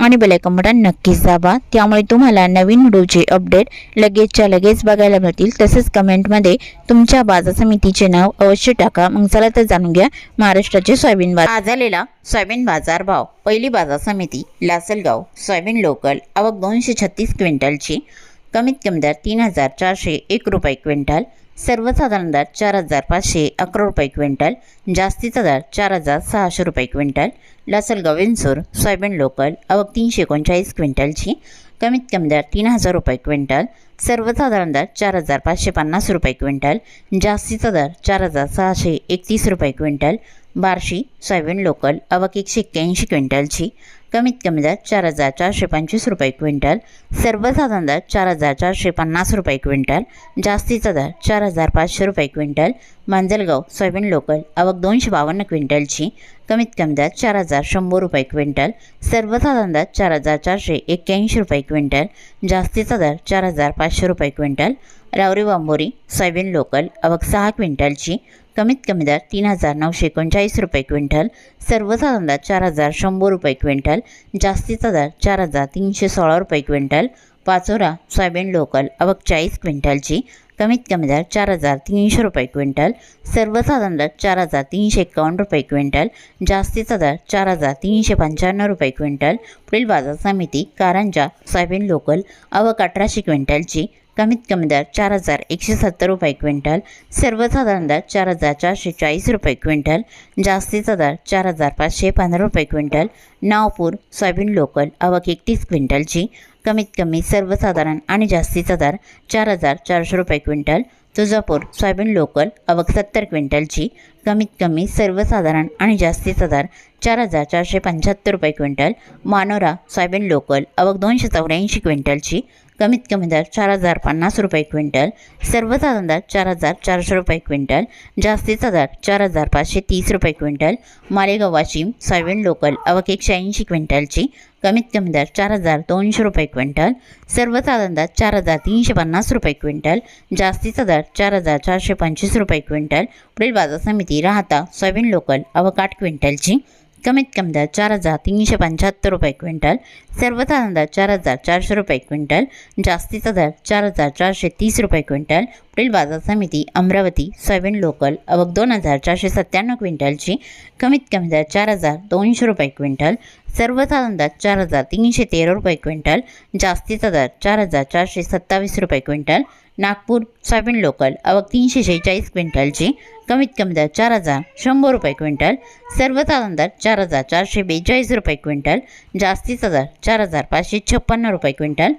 आणि bell icon button नक्कीच दाबा. त्यामुळे तुम्हाला नवीन व्हिडिओचे अपडेट लगेचच्या लगेच बघायला मिळतील. तसेच कमेंटमध्ये तुमच्या बाजार समितीचे नाव अवश्य टाका. मग चला तर जाणून घ्या महाराष्ट्राचे सोयाबीन बाजार. आज आलेला सोयाबीन बाजार भाव. पहिली बाजार समिती लासलगाव. Soybean local. आवक दोनशे छत्तीस क्विंटलची. कमीत कमी दर तीन हजार चारशे एक रुपये क्विंटल. सर्वसाधारण दर चार हजार पाचशे अकरा रुपये क्विंटल जास्तीचा दर चार हजार सहाशे रुपये quintal Lasalgaon Vinchur soybean local आवक तीनशे एकोणचाळीस क्विंटलची कमीत कमी दर तीन हजार रुपये क्विंटल सर्वसाधारण दर चार हजार पाचशे पन्नास रुपये क्विंटल जास्तीचा दर चार हजार सहाशे एकतीस रुपये क्विंटल बार्शी सोयाबीन लोकल आवक एकशे एक्क्याऐंशी क्विंटलची. कमीत कमी दर चार हजार चारशे पंचवीस रुपये क्विंटल. सर्वसाधारण दर चार हजार चारशे पन्नास रुपये क्विंटल. जास्तीचा दर चार हजार पाचशे रुपये क्विंटल. मांजलगाव सोयाबीन लोकल आवक दोनशे बावन्न क्विंटलची. कमीत कमी दर चार हजार शंभर रुपये क्विंटल सर्वसाधारण दर चार हजार चारशे एक्क्याऐंशी रुपये क्विंटल जास्तीचा दर चार हजार पाचशे रुपये क्विंटल. रावरी बांबोरी सोयाबीन लोकल अवक सहा क्विंटलची कमीत कमी दर तीन हजार नऊशे एकोणचाळीस रुपये क्विंटल सर्वसाधारण दर चार हजार शंभर रुपये क्विंटल जास्तीचा दर चार हजार तीनशे सोळा रुपये क्विंटल. पाचोरा सोयाबीन लोकल अवक चाळीस क्विंटलची कमीत कमी दर चार हजार तीनशे रुपये क्विंटल सर्वसाधारण दर चार हजार तीनशे एकावन्न रुपये क्विंटल जास्तीचा दर चार हजार तीनशे पंच्याण्णव रुपये क्विंटल. पुढील बाजार समिती कारंजा सोयाबीन लोकल आवक अठराशे क्विंटलची कमीत कमी दर चार हजार एकशे सत्तर रुपये क्विंटल सर्वसाधारण दर चार हजार चारशे चाळीस रुपये क्विंटल जास्तीचा दर चार हजार पाचशे पंधरा रुपये क्विंटल नावपूर सोयाबीन लोकल आवक एकतीस क्विंटलची कमीत कमी सर्वसाधारण आणि जास्तीचा दर चार हजार चारशे रुपये क्विंटल तुळजापूर सोयाबीन लोकल आवक सत्तर क्विंटलची कमीत कमी सर्वसाधारण आणि जास्तीचा दर चार हजार चारशे पंच्याहत्तर रुपये क्विंटल मानोरा सोयाबीन लोकल आवक दोनशे चौऱ्याऐंशी क्विंटलची कमीत कमी दर चार हजार पन्नास रुपये क्विंटल सर्वसाधारण दर चार हजार चारशे रुपये क्विंटल जास्तीचा दर चार हजार पाचशे तीस रुपये quintal Malegaon Washim soybean local अवक एकशे ऐंशी क्विंटलची कमीत कमी दर चार हजार दोनशे रुपये क्विंटल सर्वसाधारण दर चार हजार तीनशे पन्नास रुपये क्विंटल जास्तीचा दर चार हजार चारशे पंचवीस रुपये क्विंटल पुढील बाजार समिती राहता सोयाबीन लोकल आवक आठ क्विंटलची. कमीत कमी दर चार हजार तीनशे पंच्याहत्तर रुपये क्विंटल सर्वसाधारण दर चार हजार चारशे रुपये क्विंटल जास्तीचा दर चार हजार चारशे तीस रुपये क्विंटल पुढील बाजार समिती अमरावती सोयाबीन लोकल अवघ दोन हजार चारशे सत्त्याण्णव क्विंटलची कमीत कमी दर चार हजार दोनशे रुपये क्विंटल सर्वसाधारण दर चार हजार तीनशे तेरा रुपये क्विंटल जास्तीचा दर चार हजार चारशे सत्तावीस रुपये क्विंटल नागपूर सोयाबीन लोकल. आवक तीनशे शेहेचाळीस क्विंटलची. कमीत कमी दर चार हजार शंभर रुपये क्विंटल. सर्वसाधारण दर चार हजार चारशे बेचाळीस रुपये क्विंटल. जास्तीचा दर चार हजार पाचशे छप्पन्न रुपये क्विंटल.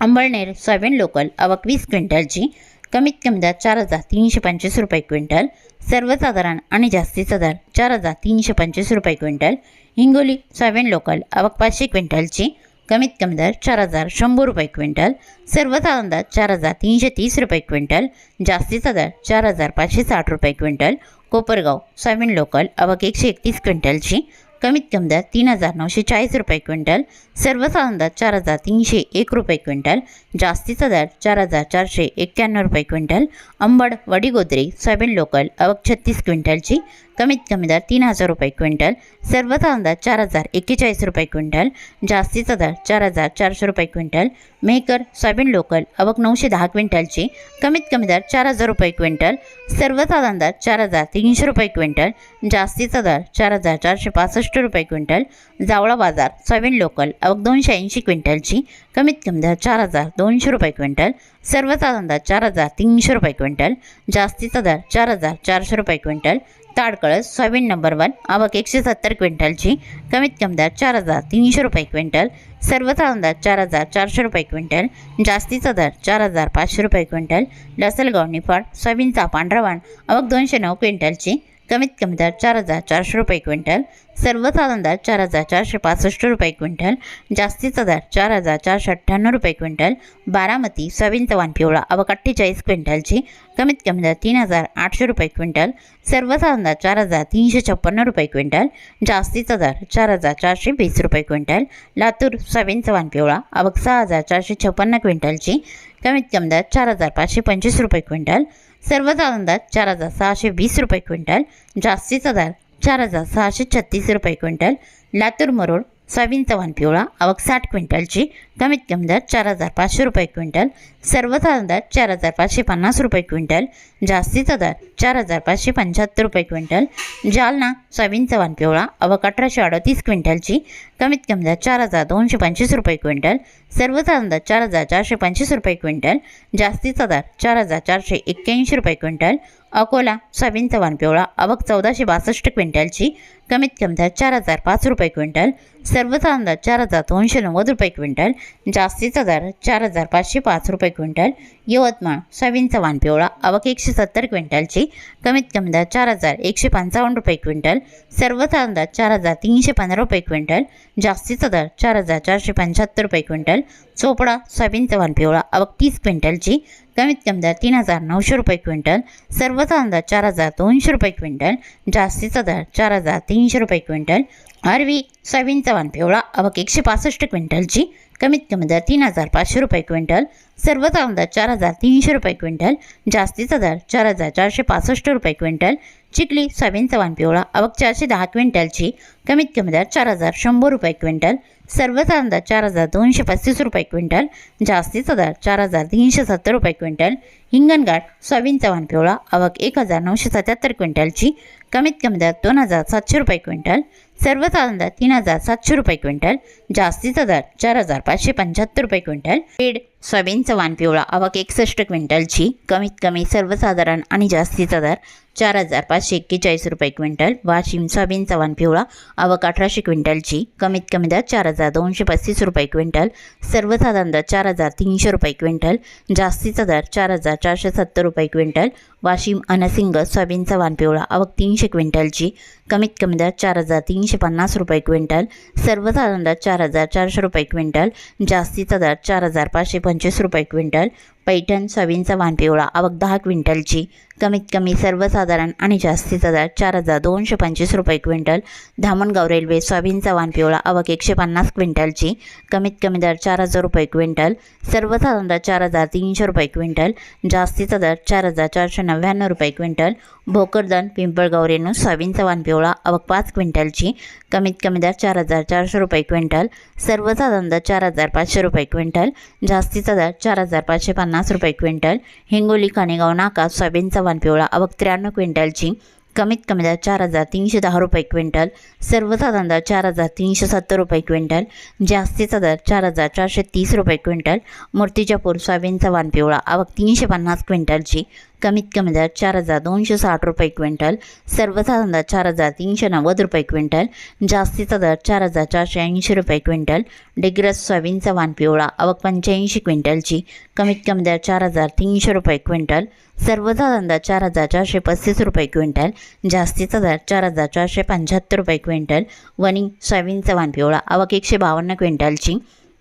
Amalner soybean local. आवक वीस क्विंटलची. कमीत कमी दर चार हजार तीनशे पंचवीस रुपये क्विंटल. सर्वसाधारण आणि जास्तीचा दर चार हजार तीनशे पंचवीस रुपये क्विंटल. Hingoli soybean local. आवक पाचशे क्विंटलची. कमीत कमी दर चार हजार शंभर रुपये क्विंटल सर्वसाधारण दर चार हजार तीनशे तीस रुपये क्विंटल जास्तीचा दर चार हजार पाचशे साठ रुपये क्विंटल कोपरगाव सोयाबीन लोकल अवक एकशे एकतीस क्विंटलची कमीत कमी दर तीन हजार नऊशे चाळीस रुपये क्विंटल सर्वसाधारण दर चार हजार तीनशे एक रुपये क्विंटल जास्तीचा दर चार हजार चारशे एक्क्याण्णव रुपये quintal Ambad Vadigodri soybean local अवक छत्तीस क्विंटलची कमीत कमी दर तीन हजार रुपये क्विंटल सर्वसाधारण दर चार हजार एक्केचाळीस रुपये क्विंटल जास्तीचा दर चार हजार चारशे रुपये क्विंटल मेकर सोयाबीन लोकल आवक नऊशे दहा क्विंटलची कमीत कमी दर चार हजार रुपये क्विंटल सर्वसाधारण दर चार हजार तीनशे रुपये क्विंटल जास्तीचा दर चार हजार चारशे पासष्ट रुपये क्विंटल जावळा बाजार सोयाबीन लोकल आवक दोनशे ऐंशी क्विंटलची कमीत कमी दर चार हजार दोनशे रुपये क्विंटल सर्वसाधारण दर चार हजार तीनशे रुपये क्विंटल जास्तीचा दर चार हजार चारशे रुपये quintal Tadkalas soybean number one आवक एकशे सत्तर क्विंटलची कमीत कमी दर चार हजार तीनशे रुपये क्विंटल सर्वसाधारण दर चार हजार चारशे रुपये क्विंटल जास्तीचा दर चार हजार पाचशे रुपये क्विंटल लसलगाव निफाड सोयाबीनचा पांढरावाण आवक दोनशे नऊ क्विंटलची कमीत कमी दर चार हजार चारशे रुपये क्विंटल सर्वसाधारण दर चार हजार चारशे पासष्ट रुपये क्विंटल जास्तीचा दर चार हजार चारशे अठ्ठ्याण्णव रुपये क्विंटल बारामती सोयाबीनचा वाण पिवळा अवक अठ्ठेचाळीस क्विंटलची कमीत कमी दर तीन हजार आठशे रुपये क्विंटल सर्वसाधारण दर चार हजार तीनशे छप्पन्न रुपये क्विंटल जास्तीचा दर चार हजार चारशे वीस रुपये क्विंटल लातूर सोयाबीनचा वाण पिवळा अवक सहा हजार चारशे छप्पन्न क्विंटलची कमीत कमी दर चार हजार पाचशे पंचवीस रुपये क्विंटल सर्वसाधारण दर चार हजार सहाशे वीस रुपये क्विंटल जास्तीचा दर चार हजार सहाशे छत्तीस रुपये क्विंटल लातूर मरोड सोयाबीनचा वाण पिवळा अवक साठ क्विंटलची कमीत कमी दर चार हजार पाचशे रुपये क्विंटल सर्वसाधारण दर चार हजार पाचशे पन्नास रुपये क्विंटल जास्तीचा दर चार हजार पाचशे पंच्याहत्तर रुपये क्विंटल जालना सोयाबीनचा वाण पिवळा अवक अठराशे अडतीस क्विंटलची कमीत कमी दर चार हजार दोनशे पंचवीस रुपये क्विंटल सर्वसाधारण दर चार हजार चारशे पंचवीस रुपये क्विंटल जास्तीचा दर चार हजार चारशे एक्क्याऐंशी रुपये क्विंटल अकोला सोयाबीन वाण पिवळा अवक चौदाशे बासष्ट क्विंटलची कमीत कमी दर चार हजार पाच रुपये क्विंटल सर्वचा अंदाज चार हजार दोनशे नव्वद रुपये क्विंटल जास्तीचा दर चार हजार पाचशे पाच रुपये क्विंटल यवतमाळ सोयाबीन चव्हाण पिवळा अवक एकशे सत्तर क्विंटलची कमीत कमी दर चार हजार एकशे पंचावन्न रुपये क्विंटल सर्व अंदाज चार हजार तीनशे पंधरा रुपये क्विंटल जास्तीचा दर चार हजार चारशे पंच्याहत्तर रुपये क्विंटल चोपडा सोयाबीन चव्हाण पिवळा अवक तीस क्विंटलची कमीत कमी दर तीन हजार नऊशे रुपये क्विंटल सर्वसाधारण दर चार हजार दोनशे रुपये क्विंटल जास्तीचा दर चार हजार तीनशे रुपये क्विंटल आरवी सोयाबीनचा वाण पिवळा अवक एकशे पासष्ट क्विंटलची कमीत कमी दर तीन हजार पाचशे रुपये क्विंटल सर्वसाधारण दर चार हजार तीनशे रुपये क्विंटल जास्तीचा दर चार हजार चारशे पासष्ट रुपये क्विंटल चिखली सोयाबीनचा वाण पिवळा अवक चारशे दहा क्विंटलची कमीत कमी दर चार हजार शंभर रुपये क्विंटल सर्वसाधारण दर चार हजार दोनशे पस्तीस रुपये क्विंटल जास्तीचा दर चार हजार तीनशे सत्तर रुपये क्विंटल हिंगणघाट सोयाबीनचा वाण पिवळा अवक एक हजार नऊशे सत्याहत्तर क्विंटलची कमीत कमी दर दोन हजार सातशे रुपये क्विंटल सर्वसाधारण दर तीन हजार सातशे रुपये क्विंटल जास्तीचा दर चार हजार पाचशे पंच्याहत्तर रुपये क्विंटल पेड सोयाबीनचा वाण पिवळा आवक एकसष्ट क्विंटलची कमीत कमी सर्वसाधारण आणि जास्तीचा दर चार हजार पाचशे एक्केचाळीस रुपये क्विंटल वाशिम सोयाबीनचा वाण पिवळा आवक अठराशे क्विंटलची कमीत कमी दर चार हजार दोनशे पस्तीस रुपये क्विंटल सर्वसाधारण दर चार हजार तीनशे रुपये क्विंटल जास्तीचा दर चार हजार चारशे सत्तर रुपये क्विंटल वाशिम अनसिंग सोयाबीनचा वाण पिवळा आवक तीनशे क्विंटलची कमीत कमी दर चार हजार तीनशे पन्नास रुपये क्विंटल सर्वसाधारण दर चार हजार चारशे रुपये क्विंटल जास्तीचा दर चार हजार पाचशे पंचवीस रुपये क्विंटल. पैठण सवींचा वानपिवळा आवक दहा क्विंटलची कमीत कमी सर्वसाधारण आणि जास्तीचा दर चार हजार दोनशे पंचवीस रुपये क्विंटल धामणगाव रेल्वे सोयाबीनचा वानपिवळा आवक एकशे पन्नास क्विंटलची कमीत कमी दर चार हजार रुपये क्विंटल सर्वसाधारण दर चार हजार तीनशे रुपये क्विंटल जास्तीचा दर चार हजार चारशे नव्याण्णव रुपये क्विंटल भोकरदन पिंपळगाव रेणू सोयाबीनचा वानपिवळा आवक पाच क्विंटलची कमीत कमी दर चार हजार चारशे रुपये क्विंटल सर्वसाधारण दर चार हजार पाचशे रुपये क्विंटल जास्तीचा दर चार हजार पाचशे पन्नास पन्नास रुपये क्विंटल हिंगोली कानेगाव नाका सोयाबीनचा वाण पिवळा अवक त्र्याण्णव क्विंटलची कमीत कमी दर चार हजार तीनशे दहा रुपये क्विंटल सर्वसाधारण दर चार हजार तीनशे सत्तर रुपये क्विंटल जास्तीचा दर चार हजार चारशे तीस रुपये क्विंटल मूर्तिजापूर सोयाबीनचा वानपिवळा पिवळा तीनशे पन्नास क्विंटलची कमीत कमी दर चार हजार दोनशे साठ रुपये क्विंटल सर्वसाधारण दर चार हजार तीनशे नव्वद रुपये क्विंटल जास्तीचा दर चार हजार चारशे ऐंशी रुपये क्विंटल डिग्रस सोयाबीनचा वाण पिवळा अवक पंच्याऐंशी क्विंटलची कमीत कमी दर चार हजार तीनशे रुपये क्विंटल सर्वसाधारण दर चार हजार चारशे पस्तीस रुपये क्विंटल जास्तीचा दर चार हजार चारशे पंच्याहत्तर रुपये क्विंटल वणी सोयाबीनचा वाण पिवळा अवक एकशे बावन्न क्विंटलची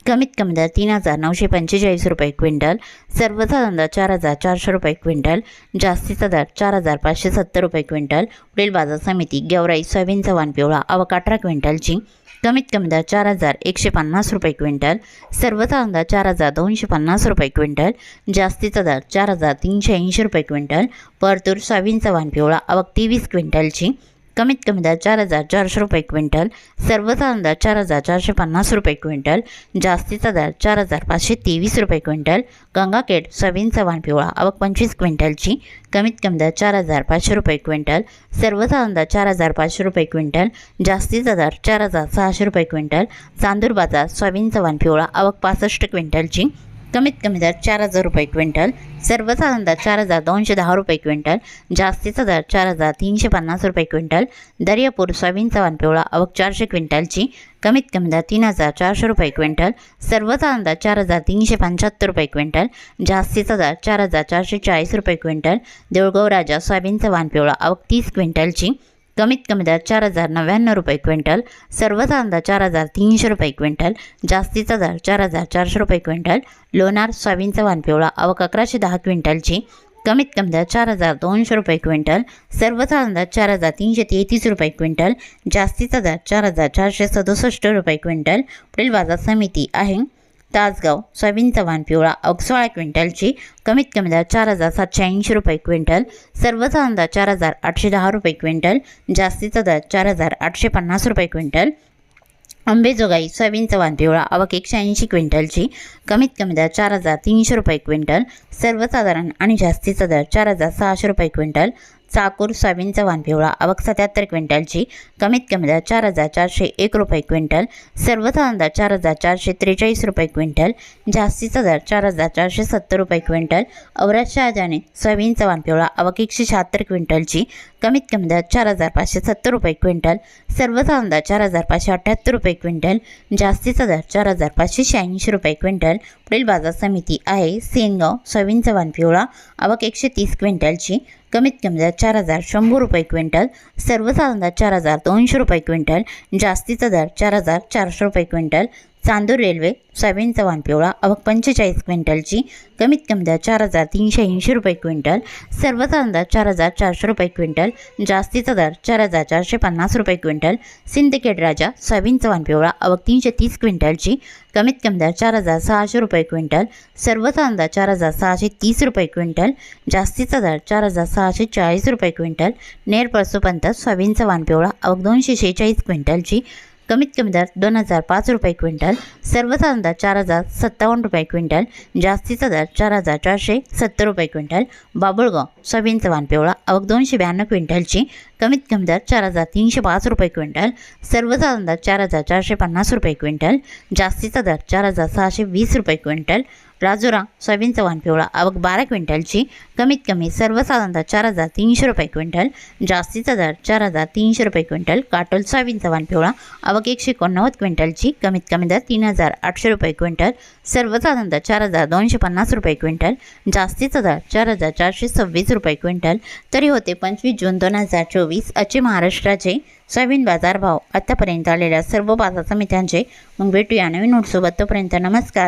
कमीत कमी दर तीन हजार नऊशे पंचेचाळीस रुपये क्विंटल सर्वसाधारण दर चार हजार चारशे रुपये क्विंटल जास्तीचा दर चार हजार पाचशे सत्तर रुपये क्विंटल पुढील बाजार समिती गेवराई सोयाबीनचा वाण पिवळा अवक अठरा क्विंटलची कमीत कमी दर चार हजार एकशे पन्नास रुपये क्विंटल सर्वसाधारण दर चार हजार दोनशे पन्नास रुपये क्विंटल जास्तीचा दर चार हजार तीनशे ऐंशी रुपये क्विंटल परतूर सोयाबीनचा वाण पिवळा अवक तेवीस क्विंटलची कमीत कमी दर चार हजार चारशे रुपये क्विंटल सर्वसाधारण दर चार हजार चारशे पन्नास रुपये क्विंटल जास्तीचा दर चार हजार पाचशे तेवीस रुपये क्विंटल गंगाखेड सोयाबीन चव्हाण पिवळा अवक पंचवीस क्विंटलची कमीत कमी दर चार हजार पाचशे रुपये क्विंटल सर्वसाधारण दर चार हजार पाचशे रुपये क्विंटल जास्तीचा दर चार हजार सहाशे रुपये क्विंटल चांदूर बाजार सोयाबीन चव्हाण पिवळा अवक पासष्ट क्विंटलची कमीत कमी दर चार हजार रुपये क्विंटल सर्वसाधारण दर चार हजार दोनशे दहा रुपये क्विंटल जास्तीचा दर चार हजार तीनशे पन्नास रुपये क्विंटल दर्यापूर सोयाबीनचा वाण पिवळा अवक चारशे क्विंटलची कमीत कमी दर तीन हजार चारशे रुपये क्विंटल सर्वसाधारण दर चार हजार तीनशे पंच्याहत्तर रुपये क्विंटल जास्तीचा दर चार हजार चारशे चाळीस रुपये क्विंटल देऊळगाव राजा सोयाबीनचा वाण पिवळा अवक तीस क्विंटलची कमीत कमी दर चार हजार नव्याण्णव रुपये क्विंटल सर्वचा दर चार हजार तीनशे रुपये क्विंटल जास्तीचा दर चार हजार चारशे रुपये क्विंटल लोणार सोयाबीनचा वानपिवळा अवक अकराशे दहा क्विंटलची कमीत कमी दर चार हजार दोनशे रुपये क्विंटल सर्वचा अंदाज चार हजार तीनशे तेहतीस रुपये क्विंटल जास्तीचा दर चार हजार चारशे सदुसष्ट रुपये क्विंटल पुढील बाजार समिती आहे. तासगाव सोयाबीन चव्हाण पिवळा अवघ क्विंटलची कमीत कमी दर चार हजार सातशे ऐंशी रुपये क्विंटल सर्वसाधारण दर चार हजार आठशे दहा रुपये क्विंटल जास्तीचा दर चार हजार आठशे पन्नास रुपये क्विंटल. अंबेजोगाई सोयाबीन चव्हाण पिवळा अवक एकशे ऐंशी क्विंटलची कमीत कमी दर चार हजार तीनशे रुपये क्विंटल सर्वसाधारण आणि जास्तीचा दर चार हजार सहाशे रुपये क्विंटल चाकूर सोयाबीनचा वाण पिवळा. अवक सत्याहत्तर क्विंटलची. कमीत कमी दर चार हजार चारशे एक रुपये क्विंटल. सर्वसाधारण दर चार हजार चारशे त्रेचाळीस रुपये क्विंटल. जास्तीचा दर चार हजार चारशे सत्तर रुपये क्विंटल. औरत शहाजाने सोयाबीनचा वाण पिवळा. अवक एकशे शहात्तर क्विंटलची. कमीत कमी दर चार हजार पाचशे सत्तर रुपये क्विंटल. सर्वसाधारण दर चार हजार पाचशे अठ्ठ्याहत्तर रुपये क्विंटल. जास्तीचा दर चार हजार पाचशे शहाऐंशी रुपये क्विंटल. पुढील बाजार समिती आहे. सेनगाव सोयाबीनचा वाण पिवळा. अवक एकशे तीस क्विंटलची. कमीत कमी दर चार हजार शंभर रुपये क्विंटल सर्वसाधारण दर चार हजार दोनशे रुपये क्विंटल जास्तीचा दर चार हजार चारशे रुपये क्विंटल चांदूर रेल्वे सोयाबीनचा चव्हाण पिवळा अवघ पंचेचाळीस क्विंटलची कमीत कमी दर चार हजार तीनशे ऐंशी रुपये क्विंटल सर्वसाधारण दर चार हजार चारशे रुपये क्विंटल जास्तीचा दर चार हजार चारशे पन्नास रुपये क्विंटल सिंदखेड राजा सोयाबीन चव्हाण पिवळा अवघ तीनशे तीस क्विंटलची कमीत कमी दर चार हजार सहाशे रुपये क्विंटल सर्वसाधारण दर चार हजार सहाशे तीस रुपये क्विंटल जास्तीचा दर चार हजार सहाशे चाळीस रुपये क्विंटल नेर पळसोपंत सोयाबीन चव्हाण पिवळा अवघ दोनशे शेहेचाळीस क्विंटलची कमीत कमी दर दोन हजार पाच रुपये क्विंटल सर्वसाधारण दर चार हजार सत्तावन्न रुपये क्विंटल जास्तीचा दर चार हजार चारशे सत्तर रुपये क्विंटल बाबुळगाव सोयाबीनचा वाण पिवळा अवघ दोनशे ब्याण्णव क्विंटलची कमीत कमी दर चार हजार तीनशे पाच रुपये क्विंटल सर्वसाधारण दर चार हजार चारशे पन्नास रुपये क्विंटल जास्तीचा दर चार हजार सहाशे वीस रुपये क्विंटल राजुरा सोयाबीन वाण पिवळा आवक बारा क्विंटलची कमीत कमी सर्वसाधारण दर चार हजार तीनशे रुपये क्विंटल जास्तीचा दर चार हजार तीनशे रुपये क्विंटल काटोल सोयाबीनचा वाण पिवळा आवक एकशे एकोणनव्वद क्विंटलची कमीत कमी दर तीन हजार आठशे रुपये क्विंटल सर्वसाधारण दर चार हजार दोनशे पन्नास रुपये क्विंटल जास्तीचा दर चार हजार चारशे सव्वीस रुपये क्विंटल तरी होते पंचवीस जून दोन हजार चोवीस. आजचे महाराष्ट्राचे सोयाबीन बाजारभाव आतापर्यंत आलेल्या सर्व बाजार समित्यांचे मग भेटूया नवीन नोटसोबत तोपर्यंत नमस्कार.